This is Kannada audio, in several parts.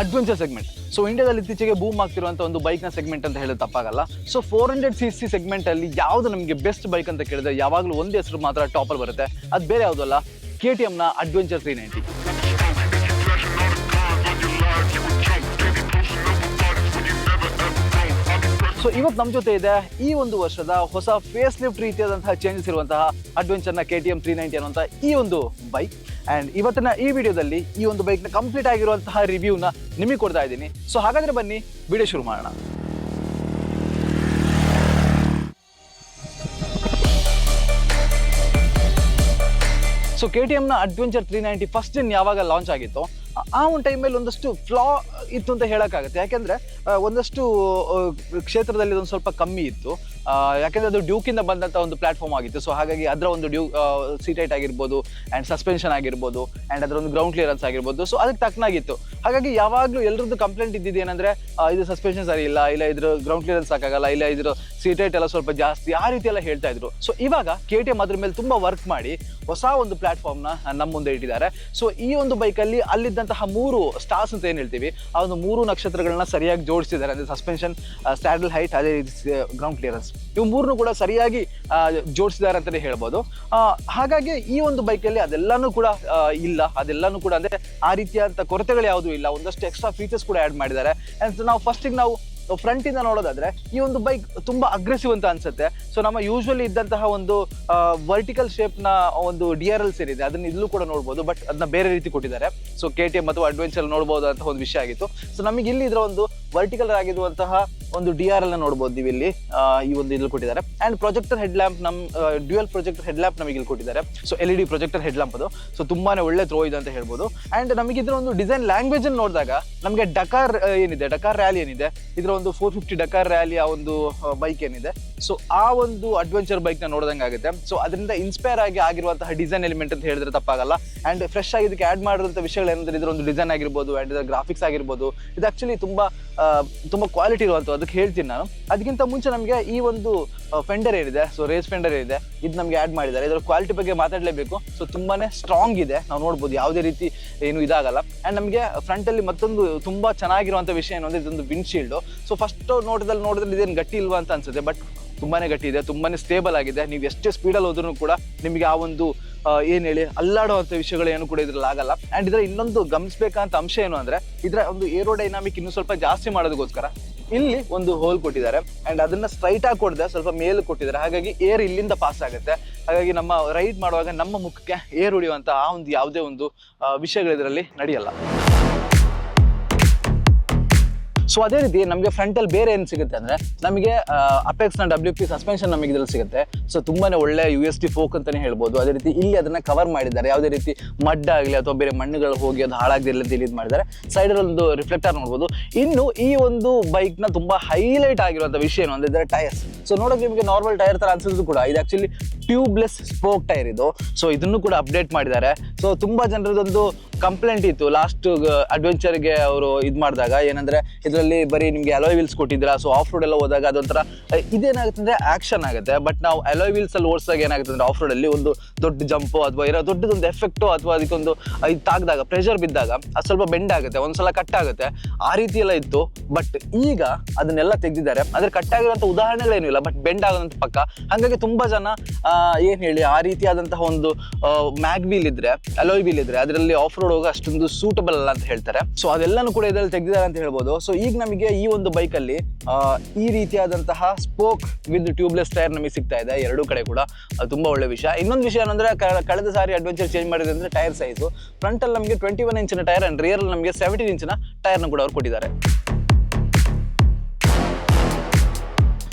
ಅಡ್ವೆಂಚರ್ ಸೆಗ್ಮೆಂಟ್ ಸೊ ಇಂಡಿಯಾದಲ್ಲಿ ಇತ್ತೀಚೆಗೆ ಬೂಮ್ ಆಗ್ತಿರುವಂತಹ ಒಂದು ಬೈಕ್ನ ಸೆಗ್ಮೆಂಟ್ ಅಂತ ಹೇಳೋದು ತಪ್ಪಾಗಲ್ಲ. So four hundred C C segment ಅಲ್ಲಿ ಯಾವ್ದು ನಮಗೆ ಬೆಸ್ಟ್ ಬೈಕ್ ಅಂತ ಕೇಳಿದ್ರೆ ಯಾವಾಗಲೂ ಒಂದು ಹೆಸರು ಮಾತ್ರ ಟಾಪರ್ ಬರುತ್ತೆ. ಅದು ಬೇರೆ ಯಾವುದಲ್ಲ ಕೆ ಟಿ ಎಮ್ನ ಅಡ್ವೆಂಚರ್ ತ್ರೀ ನೈಂಟಿ ಸೊ ಇವತ್ತು ನಮ್ಮ ಜೊತೆ ಇದೆ ಈ ಒಂದು ವರ್ಷದ ಹೊಸ ಫೇಸ್ ಲಿಫ್ಟ್ ರೀತಿಯಾದಂತಹ ಚೇಂಜಸ್ ಇರುವಂತಹ ಅಡ್ವೆಂಚರ್ನ K T M three ninety ಅನ್ನುವಂಥ ಈ ಒಂದು ಬೈಕ್ ಆ್ಯಂಡ್ ಇವತ್ತಿನ ಈ ವಿಡಿಯೋದಲ್ಲಿ ಈ ಒಂದು ಬೈಕ್ನ ಕಂಪ್ಲೀಟ್ ಆಗಿರುವಂತಹ ರಿವ್ಯೂನ ನಿಮಗೆ ಕೊಡ್ತಾ ಇದ್ದೀನಿ. ಸೊ ಹಾಗಾದರೆ ಬನ್ನಿ, ವಿಡಿಯೋ ಶುರು ಮಾಡೋಣ. So K T ಎಮ್ನ adventure three ninety first gen ಯಾವಾಗ ಲಾಂಚ್ ಆಗಿತ್ತು ಆ- ಒಂದು ಟೈಮಲ್ಲಿ ಒಂದಷ್ಟು ಫ್ಲಾ ಇತ್ತು ಅಂತ ಹೇಳೋಕ್ಕಾಗುತ್ತೆ. ಯಾಕೆಂದರೆ ಒಂದಷ್ಟು ಕ್ಷೇತ್ರದಲ್ಲಿ ಒಂದು ಸ್ವಲ್ಪ ಕಮ್ಮಿ ಇತ್ತು. ಯಾಕೆಂದರೆ ಅದು ಡ್ಯೂಕಿಂದ ಬಂದಂಥ ಒಂದು ಪ್ಲಾಟ್ಫಾರ್ಮ್ ಆಗಿತ್ತು. ಸೊ ಹಾಗಾಗಿ ಅದರ ಒಂದು ಡ್ಯೂ ಸೀಟೈಟ್ ಆಗಿರ್ಬೋದು ಆ್ಯಂಡ್ ಸಸ್ಪೆನ್ಷನ್ ಆಗಿರ್ಬೋದು ಆ್ಯಂಡ್ ಅದರ ಒಂದು ಗ್ರೌಂಡ್ ಕ್ಲಿಯರೆನ್ಸ್ ಆಗಿರ್ಬೋದು. ಸೊ ಅದಕ್ಕೆ ತಕ್ಕನಾಗಿತ್ತು. ಹಾಗಾಗಿ ಯಾವಾಗಲೂ ಎಲ್ಲರದ್ದು ಕಂಪ್ಲೇಂಟ್ ಇದ್ದಿದ್ದು ಏನಂದ್ರೆ ಇದು ಸಸ್ಪೆನ್ಷನ್ ಸರಿ ಇಲ್ಲ ಇಲ್ಲ ಇದ್ರ ಗ್ರೌಂಡ್ ಕ್ಲಿಯರೆನ್ಸ್ ಸಾಕಾಗಲ್ಲ, ಇಲ್ಲ ಇದ್ರ ಸೀಟೈಟ್ ಎಲ್ಲ ಸ್ವಲ್ಪ ಜಾಸ್ತಿ, ಆ ರೀತಿ ಎಲ್ಲ ಹೇಳ್ತಾ ಇದ್ರು. ಸೊ ಇವಾಗ ಕೆ ಟಿ ಎಂ ಅದ್ರ ಮೇಲೆ ತುಂಬಾ ವರ್ಕ್ ಮಾಡಿ ಹೊಸ ಒಂದು ಪ್ಲಾಟ್ಫಾರ್ಮ್ನ ನಮ್ಮ ಮುಂದೆ ಇಟ್ಟಿದ್ದಾರೆ. ಸೊ ಈ ಒಂದು ಬೈಕಲ್ಲಿ ಅಲ್ಲಿದ್ದಂತಹ ಮೂರು ಸ್ಟಾರ್ಸ್ ಅಂತ ಏನು ಹೇಳ್ತೀವಿ? ಆ ಒಂದು ಮೂರು ನಕ್ಷತ್ರಗಳನ್ನ ಸರಿಯಾಗಿ ಜೋಡಿಸಿದ್ದಾರೆ. ಅಂದರೆ ಸಸ್ಪೆನ್ಷನ್ ಸ್ಯಾಡಲ್ ಹೈಟ್ ಅದೇ ರೀತಿ ಗ್ರೌಂಡ್ ಕ್ಲಿಯರೆನ್ಸ್ ಇವು ಮೂರನ್ನು ಕೂಡ ಸರಿಯಾಗಿ ಜೋಡಿಸಿದ್ದಾರೆ ಅಂತಲೇ ಹೇಳ್ಬೋದು. ಹಾಗಾಗಿ ಈ ಒಂದು ಬೈಕಲ್ಲಿ ಅದೆಲ್ಲನೂ ಕೂಡ ಇಲ್ಲ. ಅದೆಲ್ಲಾನು ಕೂಡ ಅಂದರೆ ಆ ರೀತಿಯಾದಂಥ ಕೊರತೆಗಳು ಯಾವುದೂ ಇಲ್ಲ. ಒಂದಷ್ಟು ಎಕ್ಸ್ಟ್ರಾ ಫೀಚರ್ಸ್ ಕೂಡ ಆ್ಯಡ್ ಮಾಡಿದ್ದಾರೆ. ಆ್ಯಂಡ್ ನಾವು ಫಸ್ಟಿಗೆ ನಾವು ಫ್ರಂಟ್ ಇಂದ ನೋಡೋದಾದ್ರೆ, ಈ ಒಂದು ಬೈಕ್ ತುಂಬಾ ಅಗ್ರೆಸಿವ್ ಅಂತ ಅನ್ಸುತ್ತೆ. ಸೊ ನಮ್ಮ ಯೂಶುವಲಿ ಇದ್ದಂತಹ ಒಂದು ವರ್ಟಿಕಲ್ ಶೇಪ್ನ ಒಂದು ಡಿ ಆರ್ ಎಲ್ಸ್ ಏನಿದೆ ಅದನ್ನ ಇಲ್ಲೂ ಕೂಡ ನೋಡಬಹುದು ಬಟ್ ಅದನ್ನ ಬೇರೆ ರೀತಿ ಕೊಟ್ಟಿದ್ದಾರೆ. ಸೊ ಕೆ ಟಿ ಎಂ ಅಥವಾ ಅಡ್ವೆಂಚರ್ ನೋಡಬಹುದು ಅಂತ ಒಂದು ವಿಷಯ ಆಗಿತ್ತು. ಸೊ ನಮಗೆ ಇಲ್ಲಿ ಇದರ ಒಂದು ವರ್ಟಿಕಲ್ ಆಗಿರುವಂತಹ ಒಂದು ಡಿ ಆರ್ ಎಲ್ ನೋಡ್ಬೋದು ನೀವು ಇಲ್ಲಿ ಈ ಒಂದು ಇಲ್ಲಿ ಕೊಟ್ಟಿದ್ದಾರೆ. ಅಂಡ್ ಪ್ರೊಜೆಕ್ಟರ್ ಹೆಡ್ ಲ್ಯಾಂಪ್ ನಮ್ಮ ಡ್ಯೂಯಲ್ ಪ್ರೊಜೆಕ್ಟರ್ ಹೆಡ್ ಲ್ಯಾಂಪ್ ನಮಗೆ ಇಲ್ಲಿ ಕೊಟ್ಟಿದ್ದಾರೆ. So L E D projector headlamp ಅದು. ಸೊ ತುಂಬಾನೇ ಒಳ್ಳೆ ಥ್ರೋ ಇದೆ ಅಂತ ಹೇಳ್ಬೋದು. ಅಂಡ್ ನಮಗೆ ಇದರ ಒಂದು ಡಿಸೈನ್ ಲ್ಯಾಂಗ್ವೇಜ್ ಅನ್ನು ನೋಡಿದಾಗ, ನಮಗೆ ಡಕಾರ್ ಏನಿದೆ? ಡಕಾರ್ ರ್ಯಾಲಿ ಏನಿದೆ? ಇದರ ಒಂದು ಫೋರ್ ಫಿಫ್ಟಿ ಡಕಾರ್ ರ್ಯಾಲಿ ಆ ಒಂದು ಬೈಕ್ ಏನಿದೆ? ಸೊ ಆ ಒಂದು ಅಡ್ವೆಂಚರ್ ಬೈಕ್ನ ನೋಡಿದಂಗೆ ಆಗುತ್ತೆ. ಸೊ ಅದರಿಂದ ಇನ್ಸ್ಪೈರ್ ಆಗಿ ಆಗಿರುವಂತಹ ಡಿಸೈನ್ ಎಲಿಮೆಂಟ್ ಅಂತ ಹೇಳಿದ್ರೆ ತಪ್ಪಾಗಲ್ಲ. ಅಂಡ್ ಫ್ರೆಶ್ ಆಗಿ ಇದಕ್ಕೆ ಆಡ್ ಮಾಡಿರುವಂತಹ ವಿಷಯಗಳು ಏನಂದ್ರೆ ಇದರ ಒಂದು ಡಿಸೈನ್ ಆಗಿರ್ಬೋದು ಅಂಡ್ ಇದರ ಗ್ರಾಫಿಕ್ಸ್ ಆಗಿರ್ಬೋದು. ಇದು ಆಕ್ಚುಲಿ ತುಂಬಾ ತುಂಬಾ ಕ್ವಾಲಿಟಿ ಇರುವಂಥದ್ದು ಅದಕ್ಕೆ ಹೇಳ್ತೀನಿ ನಾನು. ಅದಕ್ಕಿಂತ ಮುಂಚೆ ನಮಗೆ ಈ ಒಂದು ಫೆಂಡರ್ ಏನಿದೆ ಸೊ ರೇಸ್ ಫೆಂಡರ್ ಏನಿದೆ, ಇದು ನಮಗೆ ಆ್ಯಡ್ ಮಾಡಿದ್ದಾರೆ. ಇದರ ಕ್ವಾಲಿಟಿ ಬಗ್ಗೆ ಮಾತಾಡಲೇಬೇಕು. ಸೊ ತುಂಬಾನೇ ಸ್ಟ್ರಾಂಗ್ ಇದೆ. ನಾವು ನೋಡ್ಬೋದು, ಯಾವುದೇ ರೀತಿ ಏನು ಇದಾಗಲ್ಲ. ಆ್ಯಂಡ್ ನಮಗೆ ಫ್ರಂಟಲ್ಲಿ ಮತ್ತೊಂದು ತುಂಬ ಚೆನ್ನಾಗಿರುವಂಥ ವಿಷಯ ಏನು ಅಂದರೆ, ಇದೊಂದು ವಿಂಡ್ಶೀಲ್ಡು ಸೊ ಫಸ್ಟ್ ನೋಟದಲ್ಲಿ ನೋಡಿದ್ರೆ ಇದೇನು ಗಟ್ಟಿ ಇಲ್ವಾ ಅಂತ ಅನ್ಸುತ್ತೆ ಬಟ್ ತುಂಬಾನೇ ಗಟ್ಟಿ ಇದೆ, ತುಂಬಾನೇ ಸ್ಟೇಬಲ್ ಆಗಿದೆ. ನೀವು ಎಷ್ಟೇ ಸ್ಪೀಡಲ್ಲಿ ಹೋದ್ರು ಕೂಡ ನಿಮಗೆ ಆ ಒಂದು ಏನು ಹೇಳಿ ಅಲ್ಲಾಡುವಂಥ ವಿಷಯಗಳು ಏನು ಕೂಡ ಇದ್ರಲ್ಲಿ ಆಗಲ್ಲ. ಅಂಡ್ ಇದರ ಇನ್ನೊಂದು ಗಮನಿಸಬೇಕಂತ ಅಂಶ ಏನು ಅಂದರೆ ಇದರ ಒಂದು ಏರೋಡೈನಾಮಿಕ್ ಇನ್ನೂ ಸ್ವಲ್ಪ ಜಾಸ್ತಿ ಮಾಡೋದಕ್ಕೋಸ್ಕರ ಇಲ್ಲಿ ಒಂದು ಹೋಲ್ ಕೊಟ್ಟಿದ್ದಾರೆ. ಅಂಡ್ ಅದನ್ನ ಸ್ಟ್ರೈಟ್ ಆಗಿ ಕೊಡದೆ, ಸ್ವಲ್ಪ ಮೇಲೆ ಕೊಟ್ಟಿದ್ದಾರೆ. ಹಾಗಾಗಿ ಏರ್ ಇಲ್ಲಿಂದ ಪಾಸ್ ಆಗುತ್ತೆ. ಹಾಗಾಗಿ ನಮ್ಮ ರೈಡ್ ಮಾಡುವಾಗ ನಮ್ಮ ಮುಖಕ್ಕೆ ಏರ್ ಹೊಡೆಯುವಂಥ ಆ ಒಂದು ಯಾವುದೇ ಒಂದು ವಿಷಯಗಳು ಇದರಲ್ಲಿ ನಡೆಯಲ್ಲ. ಸೊ ಅದೇ ರೀತಿ ನಮಗೆ ಫ್ರಂಟ್ ಅಲ್ಲಿ ಬೇರೆ ಏನು ಸಿಗುತ್ತೆ ಅಂದ್ರೆ ನಮಗೆ ಅಪೆಕ್ಸ್ನ ಡಬ್ಲ್ಯೂ ಪಿ ಸಸ್ಪೆನ್ಷನ್ ನಮಗೆ ಇದ್ರಲ್ಲಿ ಸಿಗುತ್ತೆ. ಸೊ ತುಂಬಾನೇ ಒಳ್ಳೆ ಯು ಎಸ್ ಟಿ ಫೋಕ್ ಅಂತಾನೆ ಹೇಳ್ಬೋದು. ಅದೇ ರೀತಿ ಇಲ್ಲಿ ಅದನ್ನ ಕವರ್ ಮಾಡಿದ್ದಾರೆ. ಯಾವುದೇ ರೀತಿ ಮಡ್ ಆಗಲಿ ಅಥವಾ ಬೇರೆ ಮಣ್ಣುಗಳು ಹೋಗಿ ಅದು ಹಾಳಾಗದಿರಲಿ ಅಂತ ಇದು ಮಾಡಿದ್ದಾರೆ. ಸೈಡ್ ಒಂದು ರಿಫ್ಲೆಕ್ಟರ್ ನೋಡ್ಬೋದು. ಇನ್ನು ಈ ಒಂದು ಬೈಕ್ನ ತುಂಬಾ ಹೈಲೈಟ್ ಆಗಿರುವಂಥ ವಿಷಯ ಏನು ಅಂದರೆ ಟೈರ್ಸ್ ಸೊ ನೋಡೋಕೆ ನಿಮಗೆ ನಾರ್ಮಲ್ ಟೈರ್ ತರ ಅನ್ಸಿದ್ರು ಕೂಡ. ಇದು ಆಕ್ಚುಲಿ ಟ್ಯೂಬ್ಲೆಸ್ ಸ್ಪೋಕ್ ಟೈರ್ ಇದು. ಸೊ ಇದನ್ನು ಕೂಡ ಅಪ್ಡೇಟ್ ಮಾಡಿದ್ದಾರೆ. ಸೊ ತುಂಬ ಜನರದೊಂದು ಕಂಪ್ಲೇಂಟ್ ಇತ್ತು. ಲಾಸ್ಟ್ ಅಡ್ವೆಂಚರ್ಗೆ ಅವರು ಇದು ಮಾಡಿದಾಗ ಏನಂದ್ರೆ, ಇದರಲ್ಲಿ ಬರೀ ನಿಮಗೆ ಅಲೋಯ್ ವೀಲ್ಸ್ ಕೊಟ್ಟಿದ್ದೀರಾ ಸೊ ಆಫ್ ರೋಡ್ ಎಲ್ಲ ಹೋದಾಗ ಅದೊಂಥರ ಇದೇನಾಗುತ್ತೆ ಅಂದರೆ ಆಕ್ಷನ್ ಆಗುತ್ತೆ. ಬಟ್ ನಾವು ಅಲೋಯ್ ವೀಲ್ಸ್ ಅಲ್ಲಿ ಓಡಿಸಿದಾಗ ಏನಾಗುತ್ತೆ ಅಂದರೆ ಆಫ್ ರೋಡ್ ಅಲ್ಲಿ ಒಂದು ದೊಡ್ಡ ಜಂಪು ಅಥವಾ ಇರೋ ದೊಡ್ಡದೊಂದು ಎಫೆಕ್ಟು ಅಥವಾ ಅದಕ್ಕೊಂದು ಇದು ತಾಗ್ದಾಗ ಪ್ರೆಷರ್ ಬಿದ್ದಾಗ ಅದು ಸ್ವಲ್ಪ ಬೆಂಡ್ ಆಗುತ್ತೆ, ಒಂದ್ಸಲ ಕಟ್ ಆಗುತ್ತೆ. ಆ ರೀತಿ ಎಲ್ಲ ಇತ್ತು. ಬಟ್ ಈಗ ಅದನ್ನೆಲ್ಲ ತೆಗೆದಿದ್ದಾರೆ. ಅದ್ರ ಕಟ್ ಆಗಿರೋಂಥ ಉದಾಹರಣೆಗಳೇನು ಇಲ್ಲ. ಬಟ್ ಬೆಂಡ್ ಆಗೋದಂತ ಪಕ್ಕ. ಹಾಗಾಗಿ ತುಂಬ ಜನ ಏನ್ ಹೇಳಿ, ಆ ರೀತಿಯಾದಂತಹ ಒಂದು ಮ್ಯಾಗ್ ವೀಲ್ ಇದ್ರೆ ಅಲೋಯ್ ವೀಲ್ ಇದ್ರೆ ಅದರಲ್ಲಿ ಆಫ್ ರೋಡ್ ಹೋಗೋ ಅಷ್ಟೊಂದು ಸೂಟಬಲ್ ಅಲ್ಲ ಅಂತ ಹೇಳ್ತಾರೆ. ಸೊ ಅದೆಲ್ಲಾನು ಕೂಡ ಇದರಲ್ಲಿ ತೆಗೆದಿದ್ದಾರೆ ಅಂತ ಹೇಳ್ಬೋದು. ಸೊ ಈಗ ನಮಗೆ ಈ ಒಂದು ಬೈಕಲ್ಲಿ ಈ ರೀತಿಯಾದಂತಹ ಸ್ಪೋಕ್ ವಿತ್ ಟ್ಯೂಬ್ಲೆಸ್ ಟೈರ್ ನಮಗೆ ಸಿಗ್ತಾ ಇದೆ, ಎರಡೂ ಕಡೆ ಕೂಡ. ತುಂಬ ಒಳ್ಳೆ ವಿಷಯ. ಇನ್ನೊಂದು ವಿಷಯ ಏನಂದ್ರೆ ಕಳೆದ ಸಾರಿ ಅಡ್ವೆಂಚರ್ ಚೇಂಜ್ ಮಾಡಿದ್ರೆ ಅಂದ್ರೆ ಟೈರ್ ಸೈಜು ಫ್ರಂಟಲ್ಲಿ ನಮಗೆ ಟ್ವೆಂಟಿ ಒನ್ ಇಂಚಿನ ಟೈರ್ ಆ್ಯಂಡ್ ರಿಯರ್ ನಮಗೆ ಸೆವೆಂಟೀನ್ ಇಂಚಿನ ಟೈರ್ನ ಕೂಡ ಅವ್ರು ಕೊಟ್ಟಿದ್ದಾರೆ.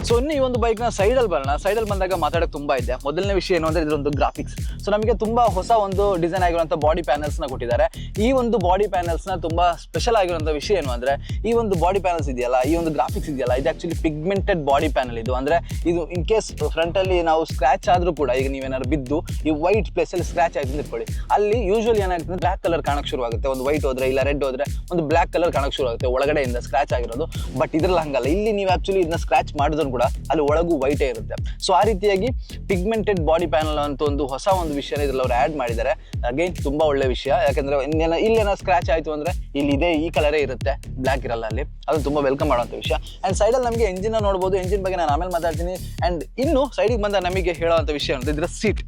ಸೊ ಇನ್ನು ಈ ಒಂದು ಬೈಕ್ನ ಸೈಡಲ್ಲಿ ಬರೋಣ. ಸೈಡಲ್ಲಿ ಬಂದಾಗ ಮಾತಾಡೋಕೆ ತುಂಬಾ ಇದೆ. ಮೊದಲನೇ ವಿಷಯ ಏನು ಅಂದ್ರೆ ಇದೊಂದು ಗ್ರಾಫಿಕ್ಸ್ ಸೊ ನಮಗೆ ತುಂಬಾ ಹೊಸ ಒಂದು ಡಿಸೈನ್ ಆಗಿರುವಂತಹ ಬಾಡಿ ಪ್ಯಾನಲ್ಸ್ನ ಕೊಟ್ಟಿದ್ದಾರೆ. ಈ ಒಂದು ಬಾಡಿ ಪ್ಯಾನಲ್ಸ್ನ ತುಂಬಾ ಸ್ಪೆಷಲ್ ಆಗಿರುವಂಥ ವಿಷಯ ಏನು ಅಂದ್ರೆ, ಈ ಒಂದು ಬಾಡಿ ಪ್ಯಾನಲ್ಸ್ ಇದೆಯಲ್ಲ, ಈ ಒಂದು ಗ್ರಾಫಿಕ್ಸ್ ಇದೆಯಲ್ಲ, ಇದು ಆಕ್ಚುಲಿ ಪಿಗ್ಮೆಂಟೆಡ್ ಬಾಡಿ ಪ್ಯಾನಲ್ ಇದು. ಅಂದ್ರೆ ಇದು ಇನ್ ಕೇಸ್ ಫ್ರಂಟ್ ಅಲ್ಲಿ ನಾವು ಸ್ಕ್ರಾಚ್ ಆದ್ರೂ ಕೂಡ, ಈಗ ನೀವೇನಾದ್ರು ಬಿದ್ದು ಈ ವೈಟ್ ಪ್ಲೇಸ್ ಅಲ್ಲಿ ಸ್ಕ್ರಾಚ್ ಅಂತ ಅಲ್ಲಿ ಯೂಶುವಲಿ ಏನಾಗುತ್ತೆ ಬ್ಲಾಕ್ ಕಲರ್ ಕಾಣಕ್ಕೆ ಶುರು ಆಗುತ್ತೆ ಒಂದು ವೈಟ್ ಹೋದ್ರೆ, ಇಲ್ಲ ರೆಡ್ ಹೋದ್ರೆ, ಒಂದು ಬ್ಲಾಕ್ ಕಲರ್ ಕಾಣಕ್ಕೆ ಶುರು ಆಗುತ್ತೆ ಒಳಗಡೆಯಿಂದ ಸ್ಕ್ರಾಚ್ ಆಗಿರೋದು. ಬಟ್ ಇದ್ರಲ್ಲಿ ಹಂಗಲ್ಲ. ಇಲ್ಲಿ ನೀವು ಆಕ್ಚುಲಿ ಇದನ್ನ ಸ್ಕ್ರಾಚ್ ಮಾಡಿದ್ರು ಕೂಡ ಅಲ್ಲಿ ಒಳಗೂ ವೈಟೇ ಇರುತ್ತೆ. ಸೊ ಆ ರೀತಿಯಾಗಿ ಪಿಗ್ಮೆಂಟೆಡ್ ಬಾಡಿ ಪ್ಯಾನಲ್ ಅಂತ ಒಂದು ಹೊಸ ಒಂದು ವಿಷಯ ಇದ್ರಲ್ಲಿ ಅವ್ರು ಆ್ಯಡ್ ಮಾಡಿದ್ದಾರೆ. ಅಗೇನ್ ತುಂಬಾ ಒಳ್ಳೆ ವಿಷಯ. ಯಾಕಂದ್ರೆ ಇನ್ನೇನ ಇಲ್ಲೇನೋ ಸ್ಕ್ರಾಚ್ ಆಯ್ತು ಅಂದ್ರೆ ಇಲ್ಲಿ ಇದೇ, ಈ ಕಲರೇ ಇರುತ್ತೆ. ಬ್ಲ್ಯಾಕ್ ಇರಲ್ಲ ಅಲ್ಲಿ. ಅದು ತುಂಬಾ ವೆಲ್ಕಮ್ ಮಾಡುವಂಥ ವಿಷಯ. ಅಂಡ್ ಸೈಡಲ್ಲಿ ನಮಗೆ ಎಂಜಿನ್ ನೋಡ್ಬೋದು. ಎಂಜಿನ್ ಬಗ್ಗೆ ನಾನು ಆಮೇಲೆ ಮಾತಾಡ್ತೀನಿ. ಅಂಡ್ ಇನ್ನು ಸೈಡಿಗೆ ಬಂದ ನಮಗೆ ಹೇಳುವಂಥ ವಿಷಯ ಅಂತ ಇದ್ರ ಸೀಟ್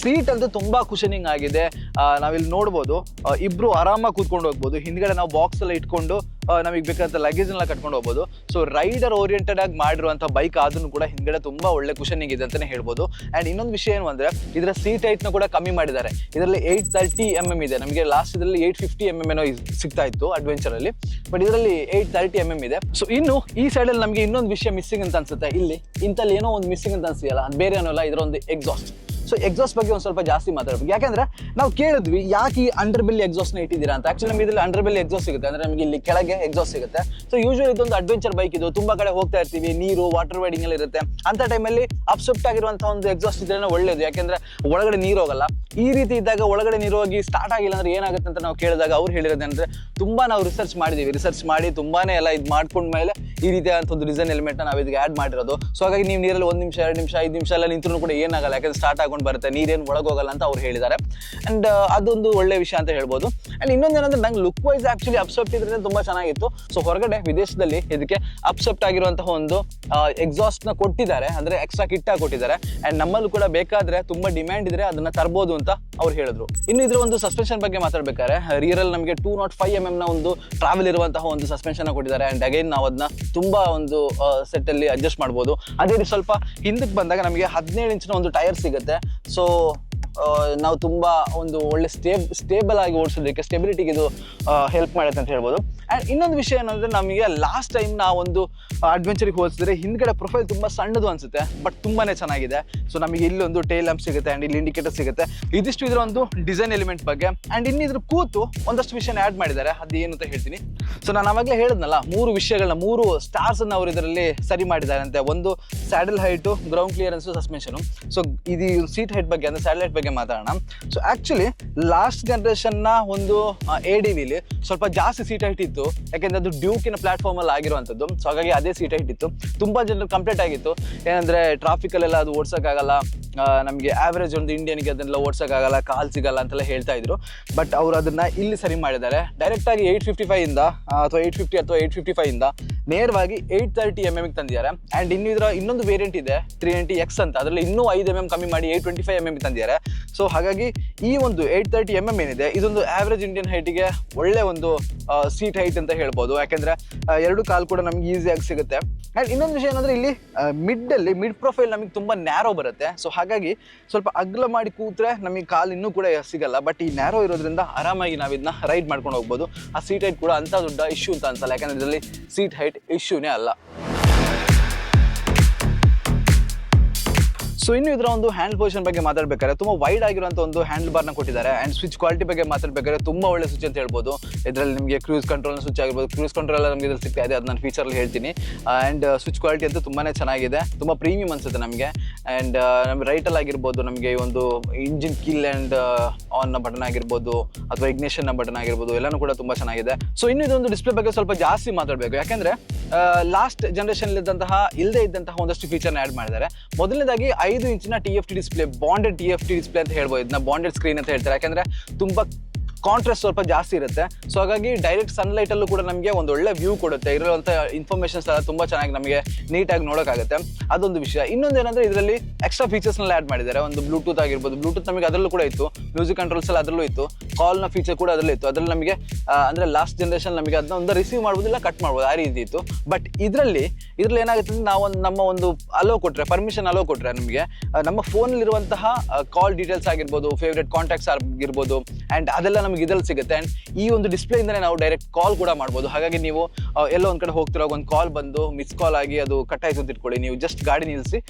ಸೀಟ್ ಅಂತೂ ತುಂಬಾ ಕುಶನಿಂಗ್ ಆಗಿದೆ. ನಾವಿಲ್ಲಿ ನೋಡ್ಬೋದು ಇಬ್ರು ಆರಾಮಾಗಿ ಕೂತ್ಕೊಂಡು ಹೋಗ್ಬೋದು. ಹಿಂದ್ಗಡೆ ನಾವು ಬಾಕ್ಸ್ ಎಲ್ಲ ಇಟ್ಕೊಂಡು ನಮಗೆ ಬೇಕಾದಂಥ ಲಗೇಜ್ ಎಲ್ಲ ಕಟ್ಕೊಂಡು ಹೋಗ್ಬೋದು. ಸೊ ರೈಡರ್ ಓರಿಯೆಂಟೆಡ್ ಆಗಿ ಮಾಡಿರುವಂಥ ಬೈಕ್ ಆದ್ರೂ ಕೂಡ ಹಿಂದ್ಗಡೆ ತುಂಬಾ ಒಳ್ಳೆ ಕುಷನಿಂಗ್ ಇದೆ ಅಂತಾನೆ ಹೇಳ್ಬೋದು. ಅಂಡ್ ಇನ್ನೊಂದು ವಿಷಯ ಏನು ಅಂದ್ರೆ ಇದರ ಸೀಟ್ ಹೈಟ್ನ ಕೂಡ ಕಮ್ಮಿ ಮಾಡಿದ್ದಾರೆ. ಇದರಲ್ಲಿ ಏಯ್ಟ್ ತರ್ಟಿ ಎಂ ಎಂ ಇದೆ. ನಮಗೆ ಲಾಸ್ಟ್ ಇದರಲ್ಲಿ ಏಯ್ಟ್ ಫಿಫ್ಟಿ ಎಂ ಎಂ ಏನೋ ಸಿಗ್ತಾ ಇತ್ತು ಅಡ್ವೆಂಚರ್ ಅಲ್ಲಿ. ಬಟ್ ಇದರಲ್ಲಿ ಏಯ್ಟ್ ತರ್ಟಿ ಎಂ ಎಂ ಇದೆ. ಸೊ ಇನ್ನು ಈ ಸೈಡ್ ಅಲ್ಲಿ ನಮಗೆ ಇನ್ನೊಂದು ವಿಷಯ ಮಿಸ್ಸಿಂಗ್ ಅಂತ ಅನ್ಸುತ್ತೆ. ಇಲ್ಲಿ ಇಂತಲ್ಲಿ ಏನೋ ಒಂದು ಮಿಸ್ಸಿಂಗ್ ಅಂತ ಅನ್ಸಿಯಲ್ಲ. ಬೇರೆ ಏನೋ ಇದರ ಒಂದು ಎಕ್ಸಾಸ್ಟ್ ಸೊ ಎಕ್ಸಾಸ್ಟ್ ಬಗ್ಗೆ ಒಂದು ಸ್ವಲ್ಪ ಜಾಸ್ತಿ ಮಾತಾಡ್ಬೇಕು. ಯಾಕಂದ್ರೆ ನಾವು ಕೇಳಿದ್ವಿ, ಯಾಕೆ ಈ ಅಂಡರ್ ಬೆಲ್ಲಿ ಎಕ್ಸಾಸ್ಟ್ನ ಇಟ್ಟಿದ್ದೀರಾ ಅಂತ. ಆಕ್ಚುಲಿ ನಮಗೆ ಇದರಲ್ಲಿ ಅಂಡರ್ ಬೆಲ್ಲಿ ಎಕ್ಸಾಸ್ಟ್ ಸಿಗುತ್ತೆ. ಅಂದ್ರೆ ನಮಗೆ ಇಲ್ಲಿ ಕೆಳಗೆ ಎಕ್ಸಾಸ್ಟ್ ಸಿಗುತ್ತೆ. ಸೊ ಯೂಶಲಿ ಇದೊಂದು ಅಡ್ವೆಂಚರ್ ಬೈಕ್ ಇದು. ತುಂಬಾ ಕಡೆ ಹೋಗ್ತಾ ಇರ್ತೀವಿ. ನೀರು ವಾಟರ್ ವೈಡಿಂಗ್ ಎಲ್ಲ ಇರುತ್ತೆ. ಅಂತ ಟೈಮಲ್ಲಿ ಅಪ್ಸೆಪ್ಟ್ ಆಗಿರುವಂತಹ ಒಂದು ಎಕ್ಸಾಸ್ಟ್ ಇದ್ರೆ ಒಳ್ಳೇದು. ಯಾಕಂದ್ರೆ ಒಳಗಡೆ ನೀರು ಹೋಗಲ್ಲ. ಈ ರೀತಿ ಇದ್ದಾಗ ಒಳಗಡೆ ನೀರು ಹೋಗಿ ಸ್ಟಾರ್ಟ್ ಆಗಿಲ್ಲ ಅಂದ್ರೆ ಏನಾಗುತ್ತೆ ಅಂತ ನಾವು ಕೇಳಿದಾಗ ಅವ್ರು ಹೇಳಿರೋದಂದ್ರೆ ತುಂಬಾ ನಾವು ರಿಸರ್ಚ್ ಮಾಡಿದೀವಿ. ರಿಸರ್ಚ್ ಮಾಡಿ ತುಂಬಾನೇ ಎಲ್ಲ ಇದು ಮಾಡ್ಕೊಂಡ ಮೇಲೆ ಈ ರೀತಿಯಾದಂಥ ಒಂದು ರಿಸನ್ ಎಲಿಮೆಂಟ್ ನಾವು ಇದಕ್ಕೆ ಆಡ್ ಮಾಡಿರೋದು. ಸೊ ಹಾಗಾಗಿ ನೀವು ನೀರಲ್ಲಿ ಒಂದು ನಿಮಿಷ, ಎರಡು ನಿಮಿಷ, ಐದು ನಿಮಿಷ ಎಲ್ಲ ನಿಂತರೂ ಕೂಡ ಏನಾಗಲ್ಲ. ಯಾಕಂದ್ರೆ ಸ್ಟಾರ್ಟ್ ಆಗೊಂಡು ಬರುತ್ತೆ, ನೀರೇನು ಒಳಗೋಗಲ್ಲ ಅಂತ ಅವ್ರು ಹೇಳಿದ್ದಾರೆ. ಅಂಡ್ ಅದೊಂದು ಒಳ್ಳೆ ವಿಷಯ ಅಂತ ಹೇಳ್ಬೋದು. ಅಂಡ್ ಇನ್ನೊಂದು ಏನಂದ್ರೆ ನಂಗೆ ಲುಕ್ ವೈಸ್ ಆಕ್ಚುಲಿ ಅಪ್ಸೆಪ್ಟ್ ಇದ್ರೆ ತುಂಬಾ ಚೆನ್ನಾಗಿತ್ತು. ಸೊ ಹೊರಗಡೆ ವಿದೇಶದಲ್ಲಿ ಇದಕ್ಕೆ ಅಪ್ಸೆಪ್ಟ್ ಆಗಿರುವಂತಹ ಒಂದು ಎಕ್ಸಾಸ್ಟ್ನ ಕೊಟ್ಟಿದ್ದಾರೆ. ಅಂದ್ರೆ ಎಕ್ಸ್ಟ್ರಾ ಕಿಟ್ ಕೊಟ್ಟಿದ್ದಾರೆ. ಅಂಡ್ ನಮ್ಮಲ್ಲೂ ಕೂಡ ಬೇಕಾದ್ರೆ ತುಂಬಾ ಡಿಮ್ಯಾಂಡ್ ಇದ್ರೆ ಅದನ್ನ ತರಬಹುದು ಅಂತ ಅವ್ರು ಹೇಳಿದ್ರು. ಇನ್ನು ಇದ್ರ ಒಂದು ಸಸ್ಪೆನ್ಷನ್ ಬಗ್ಗೆ ಮಾತಾಡ್ಬೇಕಾದ್ರೆ ರಿಯರ್ ಅಲ್ಲಿ ನಮಗೆ two nought five M M ನ ಒಂದು ಟ್ರಾವೆಲ್ ಇರುವಂತಹ ಒಂದು ಸಸ್ಪೆನ್ಷನ್ ಕೊಟ್ಟಿದ್ದಾರೆ. ಅಂಡ್ ಅಗೈನ್ ನಾವು ಅದನ್ನ ತುಂಬಾ ಒಂದು ಸೆಟ್ ಅಲ್ಲಿ ಅಡ್ಜಸ್ಟ್ ಮಾಡಬಹುದು ಅದೇ ರೀತಿ ಸ್ವಲ್ಪ ಹಿಂದಕ್ಕೆ ಬಂದಾಗ ನಮಗೆ ಹದಿನೇಳು ಇಂಚಿನ ಒಂದು ಟೈರ್ ಸಿಗುತ್ತೆ. ಸೊ ನಾವು ತುಂಬ ಒಂದು ಒಳ್ಳೆ ಸ್ಟೇಬ್ ಸ್ಟೇಬಲ್ ಆಗಿ ಓಡಿಸೋದಕ್ಕೆ ಸ್ಟೆಬಿಲಿಟಿಗೆ ಇದು ಹೆಲ್ಪ್ ಮಾಡುತ್ತೆ ಅಂತ ಹೇಳ್ಬೋದು. ಆ್ಯಂಡ್ ಇನ್ನೊಂದು ವಿಷಯ ಏನಂದ್ರೆ ನಮಗೆ ಲಾಸ್ಟ್ ಟೈಮ್ ನಾವು ಒಂದು ಅಡ್ವೆಂಚರ್ಗೆ ಹೋಲಿಸಿದ್ರೆ ಹಿಂದ್ಗಡೆ ಪ್ರೊಫೈಲ್ ತುಂಬಾ ಸಣ್ಣದು ಅನ್ಸುತ್ತೆ ಬಟ್ ತುಂಬಾನೇ ಚೆನ್ನಾಗಿದೆ. ಸೊ ನಮಗೆ ಇಲ್ಲಿ ಒಂದು ಟೇಲ್ ಲ್ಯಾಂಪ್ ಸಿಗುತ್ತೆ ಆ್ಯಂಡ್ ಇಲ್ಲಿ ಇಂಡಿಕೇಟರ್ ಸಿಗುತ್ತೆ. ಇದಿಷ್ಟು ಇದರ ಒಂದು ಡಿಸೈನ್ ಎಲಿಮೆಂಟ್ ಬಗ್ಗೆ ಆ್ಯಂಡ್ ಇನ್ನು ಇದ್ರ ಕೂತು ಒಂದಷ್ಟು ವಿಷಯನ ಆ್ಯಡ್ ಮಾಡಿದ್ದಾರೆ. ಅದು ಏನು ಅಂತ ಹೇಳ್ತೀನಿ. ಸೊ ನಾನು ಅವಾಗಲೇ ಹೇಳಿದ್ನಲ್ಲ, ಮೂರು ವಿಷಯಗಳನ್ನ ಮೂರು ಸ್ಟಾರ್ಸ್ ಅನ್ನ ಅವರು ಇದರಲ್ಲಿ ಸರಿ ಮಾಡಿದ್ದಾರೆ ಅಂತೆ. ಒಂದು saddle height ground clearance suspension so ಇದು ಸೀಟ್ ಹೈಟ್ ಬಗ್ಗೆ ಅಂದ್ರೆ ಸ್ಯಾಟಲೈಟ್ ಬಗ್ಗೆ ಮಾತಾಡೋಣ. ಸೊ ಆಕ್ಚುಲಿ ಲಾಸ್ಟ್ ಜನರೇಷನ್ನ ಒಂದು ಎ ಡಿ ವಿಲಿ ಸ್ವಲ್ಪ ಜಾಸ್ತಿ ಸೀಟ್ ಹೈಟ್ ಯಾಕೆಂದ್ರೆ ಅದು ಡ್ಯೂಕಿನ ಪ್ಲಾಟ್ಫಾರ್ಮ್ ಅಲ್ಲಿ ಆಗಿರುವಂಥದ್ದು. ಸೊ ಹಾಗಾಗಿ ಅದೇ ಸೀಟ್ ಇತ್ತು ತುಂಬಾ ಜನರು ಕಂಪ್ಲೀಟ್ ಆಗಿತ್ತು. ಏನಂದ್ರೆ ಟ್ರಾಫಿಕ್ ಅಲ್ಲೆಲ್ಲ ಅದು ಓಡ್ಸೋಕ್ಕಾಗಲ್ಲ. ನಮಗೆ ಆವರೇಜ್ ಒಂದು ಇಂಡಿಯನ್ಗೆ ಅದನ್ನೆಲ್ಲ ಓಡ್ಸೋಕ್ಕಾಗಲ್ಲ, ಕಾಲ್ ಸಿಗಲ್ಲ ಅಂತೆಲ್ಲ ಹೇಳ್ತಾ ಇದ್ರು. ಬಟ್ ಅವರು ಅದನ್ನ ಇಲ್ಲಿ ಸರಿ ಮಾಡಿದ್ದಾರೆ. ಡೈರೆಕ್ಟ್ ಆಗಿ ಏಯ್ಟ್ ಫಿಫ್ಟಿ ಫೈವ್ ಇಂದ ಅಥವಾ ಏಯ್ಟ್ ಫಿಫ್ಟಿ ಅಥವಾ ಏಯ್ಟ್ ಫಿಫ್ಟಿ ಫೈವ್ ಇಂದ ನೇರವಾಗಿ ಏಯ್ಟ್ ತರ್ಟಿ ಎಂ ಎಂ ತಂದಿದ್ದಾರೆ. ಅಂಡ್ ಇನ್ನು ಇದರ ಇನ್ನೊಂದು ವೇರಿಯಂಟ್ ಇದೆ ತ್ರೀ ನೈಂಟಿ ಎಕ್ಸ್ ಅಂತ. ಅದರಲ್ಲಿ ಇನ್ನೂ ಐದು ಎಂ ಎಂ ಕಮ್ಮಿ ಮಾಡಿ eight twenty five M M ತಂದಿದ್ದಾರೆ. ಸೊ ಹಾಗಾಗಿ ಈ ಒಂದು ಏಯ್ಟ್ ತರ್ಟಿ ಎಂ ಎಂ ಏನಿದೆ, ಇದೊಂದು ಆವ್ರೇಜ್ ಇಂಡಿಯನ್ ಹೈಟಿಗೆ ಒಳ್ಳೆ ಒಂದು ಸೀಟ್ ಅಂತ ಹೇಳ್ಬೋದು. ಯಾಕಂದ್ರೆ ಎರಡು ಕಾಲ್ ಕೂಡ ನಮ್ಗೆ ಈಸಿಯಾಗಿ ಸಿಗುತ್ತೆ. ಅಂಡ್ ಇನ್ನೊಂದು ವಿಷಯ ಏನಂದ್ರೆ ಇಲ್ಲಿ ಮಿಡ್ ಅಲ್ಲಿ ಮಿಡ್ ಪ್ರೊಫೈಲ್ ನಮಗೆ ತುಂಬಾ ನ್ಯಾರೋ ಬರುತ್ತೆ. ಸೊ ಹಾಗಾಗಿ ಸ್ವಲ್ಪ ಅಗ್ಲ ಮಾಡಿ ಕೂತ್ರೆ ನಮಗೆ ಕಾಲ್ ಇನ್ನೂ ಕೂಡ ಸಿಗಲ್ಲ. ಬಟ್ ಈ ನ್ಯಾರೋ ಇರೋದ್ರಿಂದ ಆರಾಮಾಗಿ ನಾವು ಇದನ್ನ ರೈಡ್ ಮಾಡ್ಕೊಂಡು ಹೋಗ್ಬೋದು. ಆ ಸೀಟ್ ಹೈಟ್ ಕೂಡ ಅಂತ ದೊಡ್ಡ ಇಶ್ಯೂ ಅಂತ ಅನ್ಸಲ್ಲ. ಯಾಕಂದ್ರೆ ಇದರಲ್ಲಿ ಸೀಟ್ ಹೈಟ್ ಇಶ್ಯೂನೇ ಅಲ್ಲ. ಸೊ ಇನ್ನು ಇದರ ಒಂದು ಹ್ಯಾಂಡ್ ಪೊಸಿಷನ್ ಬಗ್ಗೆ ಮಾತಾಡ್ಬೇಕಾದ್ರೆ ತುಂಬಾ ವೈಡ್ ಆಗಿರುವಂತ ಒಂದು ಹ್ಯಾಂಡಲ್ ಬಾರ್ನ ಕೊಟ್ಟಿದ್ದಾರೆ. ಅಂಡ್ ಸ್ವಿಚ್ ಕ್ವಾಲಿಟಿ ಬಗ್ಗೆ ಮಾತಾಡ್ಬೇಕಾದ್ರೆ ತುಂಬಾ ಒಳ್ಳೆ ಸ್ವಿಚ್ ಅಂತ ಹೇಳ್ಬೋದು. ಇದರಲ್ಲಿ ನಿಮಗೆ ಕ್ರೂಸ್ ಕಂಟ್ರೋಲ್ ಸ್ವಿಚ್ ಆಗಿರ್ಬೋದು ಕ್ರೂಸ್ ಕಂಟ್ರೋಲ್ ಎಲ್ಲ ನಮಗೆ ಇದ್ರಲ್ಲಿ ಸಿಗ್ತಾ ಇದೆ. ಅದು ನಾನು ಫೀಚರ್ ಹೇಳ್ತೀನಿ. ಅಂಡ್ ಸ್ವಿಚ್ ಕ್ವಾಲಿಟಿ ಅಂತೂ ತುಂಬಾನೇ ಚೆನ್ನಾಗಿದೆ. ತುಂಬಾ ಪ್ರೀಮಿಯಂ ಅನ್ಸುತ್ತೆ ನಮಗೆ. ಅಂಡ್ ನಮ್ಗೆ ರೈಟ್ ಅಲ್ಲಿ ಆಗಿರ್ಬೋದು ನಮಗೆ ಈ ಒಂದು ಇಂಜಿನ್ ಕಿಲ್ ಅಂಡ್ ಆನ್ನ ಬಟನ್ ಆಗಿರ್ಬೋದು ಅಥವಾ ಇಗ್ನಿಷನ್ನ ಬಟನ್ ಆಗಿರ್ಬೋದು ಎಲ್ಲಾನು ಕೂಡ ತುಂಬಾ ಚೆನ್ನಾಗಿದೆ. ಸೊ ಇನ್ನು ಇದೊಂದು ಡಿಸ್ಪ್ಲೇ ಬಗ್ಗೆ ಸ್ವಲ್ಪ ಜಾಸ್ತಿ ಮಾತಾಡಬೇಕು. ಯಾಕಂದ್ರೆ ಲಾಸ್ಟ್ ಜನರೇಷನ್ ಇದ್ದಂತಹ ಇಲ್ಲದೆ ಇದ್ದಂತಹ ಒಂದಷ್ಟು ಫೀಚರ್ನ ಆ್ಯಡ್ ಮಾಡಿದ್ದಾರೆ. ಮೊದಲನೇದಾಗಿ ಐದು ಇಂಚಿನ T F T display bonded T F T display ಅಂತ ಹೇಳ್ಬೋದು. ಇದನ್ನ ಬಾಂಡೆಡ್ ಸ್ಕ್ರೀನ್ ಅಂತ ಹೇಳ್ತಾರೆ. ಯಾಕಂದ್ರೆ ತುಂಬಾ ಕಾಂಟ್ರಾಸ್ಟ್ ಸ್ವಲ್ಪ ಜಾಸ್ತಿ ಇರುತ್ತೆ. ಸೊ ಹಾಗಾಗಿ ಡೈರೆಕ್ಟ್ ಸನ್ಲೈಟ್ ಅಲ್ಲೂ ಕೂಡ ನಮಗೆ ಒಂದು ಒಳ್ಳೆ ವ್ಯೂ ಕೊಡುತ್ತೆ. ಇರುವಂತ ಇನ್ಫಾರ್ಮೇಶನ್ಸ್ ಎಲ್ಲ ತುಂಬಾ ಚೆನ್ನಾಗಿ ನಮಗೆ ನೀಟಾಗಿ ನೋಡೋಕ್ಕಾಗುತ್ತೆ. ಅದೊಂದು ವಿಷಯ. ಇನ್ನೊಂದು ಏನಂದ್ರೆ ಇದರಲ್ಲಿ ಎಕ್ಸ್ಟ್ರಾ ಫೀಚರ್ಸ್ನಲ್ಲಿ ಆಡ್ ಮಾಡಿದ್ದಾರೆ. ಒಂದು ಬ್ಲೂಟೂತ್ ಆಗಿರ್ಬೋದು. ಬ್ಲೂಟೂತ್ ನಮಗೆ ಅದರಲ್ಲೂ ಕೂಡ ಇತ್ತು. ಮ್ಯೂಸಿಕ್ ಕಂಟ್ರೋಲ್ಸ್ ಎಲ್ಲ ಅದರಲ್ಲೂ ಇತ್ತು. ಕಾಲ್ನ ಫೀಚರ್ ಕೂಡ ಅದರಲ್ಲೂ ಇತ್ತು. ಅದರಲ್ಲಿ ನಮಗೆ ಅಂದ್ರೆ ಲಾಸ್ಟ್ ಜನರೇಷನ್ ನಮಗೆ ಅದನ್ನ ಒಂದು ರಿಸೀವ್ ಮಾಡ್ಬೋದಿಲ್ಲ ಕಟ್ ಮಾಡ್ಬೋದು. ಆ ರೀತಿ ಇತ್ತು. ಬಟ್ ಇದರಲ್ಲಿ, ಇದ್ರಲ್ಲಿ ಏನಾಗುತ್ತೆ ಅಂದ್ರೆ ನಾವು ನಮ್ಮ ಒಂದು ಅಲೋ ಕೊಟ್ರೆ ಪರ್ಮಿಷನ್ ಅಲೋ ಕೊಟ್ರೆ ನಮಗೆ ನಮ್ಮ ಫೋನ್ ಫೋನಲ್ಲಿರುವಂತಹ ಕಾಲ್ ಡೀಟೇಲ್ಸ್ ಆಗಿರ್ಬೋದು ಫೇವ್ರೇಟ್ ಕಾಂಟ್ಯಾಕ್ಟ್ಸ್ ಆಗಿರ್ಬೋದು ಅಂಡ್ ಅದೆಲ್ಲ ನಮಗೆ ಇದ್ರಲ್ಲಿ ಸಿಗುತ್ತೆ. ಅಂಡ್ ಈ ಒಂದು ಡಿಸ್ಪ್ಲೇ ಇಂದಲೇ ನಾವು ಡೈರೆಕ್ಟ್ ಕಾಲ್ ಕೂಡ ಮಾಡ್ಬೋದು. ಹಾಗಾಗಿ ನೀವು ಎಲ್ಲೋ ಒಂದು ಕಡೆ ಹೋಗ್ತಿರೋ ಒಂದು ಕಾಲ್ ಬಂದು ಮಿಸ್ ಕಾಲ್ ಆಗಿ ಅದು ಕಟ್ ಆಯ್ತು ಅಂತ ಇಟ್ಕೊಳ್ಳಿ. ನೀವು ಜಸ್ಟ್ ಗಾಡಿ ನಿಲ್ಲಿಸಿ